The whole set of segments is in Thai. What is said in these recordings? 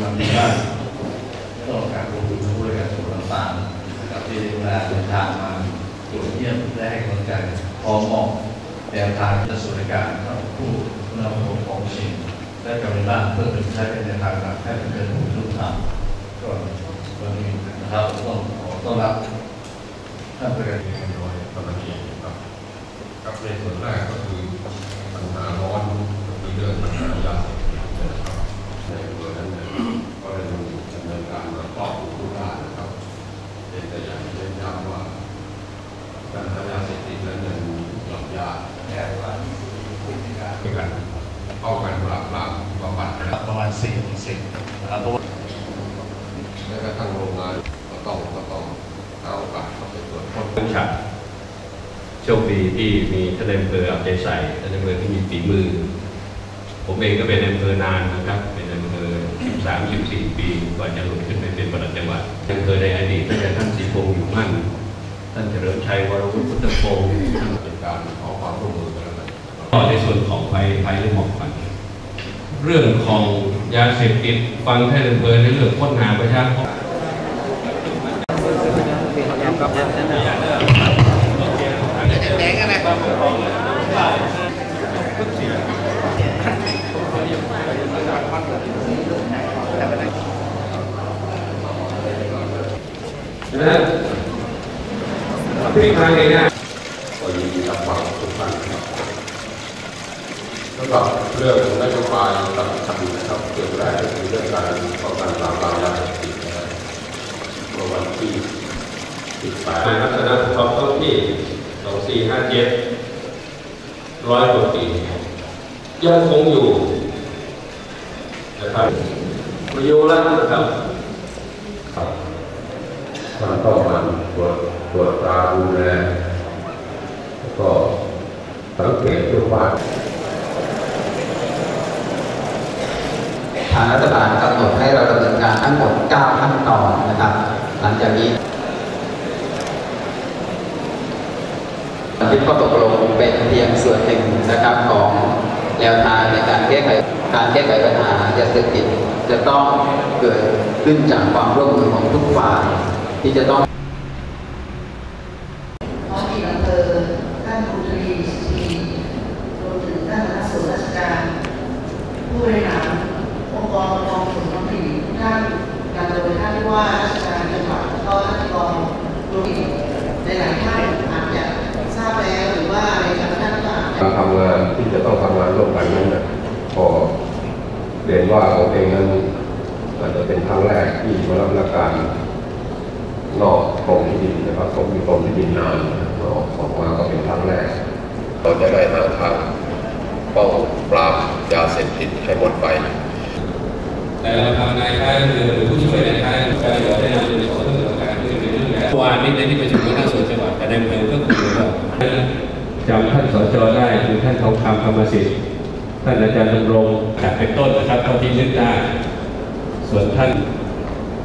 ำลังดีมากต้องการรวมถึงผู้บริการส่วนต่างๆนะครับที่ได้เวลาเดินทางมาตรวจเยี่ยมและให้กำลังใจพร้อมมองแนวทางจะสู่ในการเข้าผู้นำของของชิงและกำลังบ้านเพื่อเป็นใช้เป็นแนวทางหลักให้เป็นเกินผู้ทุกทางก็วันนี้นะครับต้องขอต้อนรับท่านประธานโดยประเกียรณีครับครับในส่วนแรกก็คือปัญหาร้อนก็คือเรื่องปัญหายาเสพติดนะครับในเบอร์นั้นเนี่ยก็ได้ดำเนินการมาครอบคลุมทุกด้านนะครับเป็นแต่อย่างเน้นย้ำว่าปัญหายาเสพติดนั้นยังหลับยาก แนวทางผู้พิการ เป็นการ ป้องกันปราบปรามบำบัดนะครับประมาณสี่ถึงสิบนะครับเพราะว่าและกระทั่งโรงงานก็ต้องก็ต้องเอาโอกาสเข้าไปตรวจค้นผู้ชัดโชคดีที่มีท่านนายอำเภอเอาใจใส่ท่านนายอำเภอที่มีฝีมือ ผมเองก็เป็นนายอำเภอนานนะครับ เป็นนายอำเภอ13 14ปีกว่าจะหลุดขึ้นไปเป็นประหลัดจังหวัดนายอำเภอในอดีตตั้งแต่ท่านสีพงษ์อยู่มั่นท่านเฉลิมชัยวรวุฒิพุทธพงศ์เป็นการขอความร่วมมือ ก็ในส่วนของไฟไฟหรือหมอกควันเรื่องของยาเสพติดฟังท่านนายอำเภอในเรื่องค้นหาประชาชนนะพลิกทางง่าย ก็ยินดีรับฟังทุกท่านครับ สำหรับเรื่องนโยบายสำคัญนะครับเรื่องแรกก็คือเรื่องการป้องกันปราบปรามยาเสพติดนะครับเมื่อวันที่ๆมาลักษณะของท้องที่สองสี่ห้าเจ็ดร้อยกว่าปียังคงอยู่นะครับประโยชน์แล้วนะครับครับท่านต้องมาตรวจตรวจตาดูแลแล้วก็สังเกตทุกวันางรัฐบาลกำหนดให้เราดำเนินการทั้งหมด 9 ขั้นตอนนะครับ หลังจากนี้บันทึกข้อตกลงเป็นเพียงส่วนหนึ่งนะครับของแนวทางในการแก้ไขการแก้ไขปัญหายาเสพติดจะต้องเกิดขึ้นจากความร่วมมือของทุกฝ่ายที่จะต้อง ท้องถิ่นอำเภอท่านครูตรีทีรวมถึงท่านคณะส่วนราชการ ผู้บริหารองค์ กรปกองส่วนท้องถิ่นท่านนำโดยท่านว่าราชการจังหวัดแล้วก็ท่านกองรวมถึงหลายๆท่านอาจจะทราบแล้วหรือว่าในทางท่านก็อาจจะการทำงานที่จะต้องทำงานร่วมกันนั้นนะพอเรียนว่าผมเองนั้นอาจจะเป็นครั้งแรกที่มารับราชการนอกกรมที่ดินนะครับผมอยู่กรมที่ดินนานออกออกมาก็เป็นครั้งแรก เราจะได้หาทางป้องปราบยาเสพติดให้หมดไป แต่เราทำนายค้ายหรือผู้ช่วยนายค้ายการเดี๋ยวได้นำเรื่องของเรื่องการเรื่องในเรื่องเมื่อวานนี้ในที่ประชุมคณะส่วนจังหวัดแต่ในอำเภอก็คุยว่าจำท่านสจได้คือท่านทองคำธรรมสิทธิ์ท่านอาจารย์ดำรงจากเป็นต้นนะครับเท่าที่นึกได้ ส่วนท่าน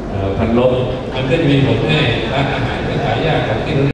เอ่อพันลบมันก็จะมีผลให้ร้านอาหารที่ขายยากของที่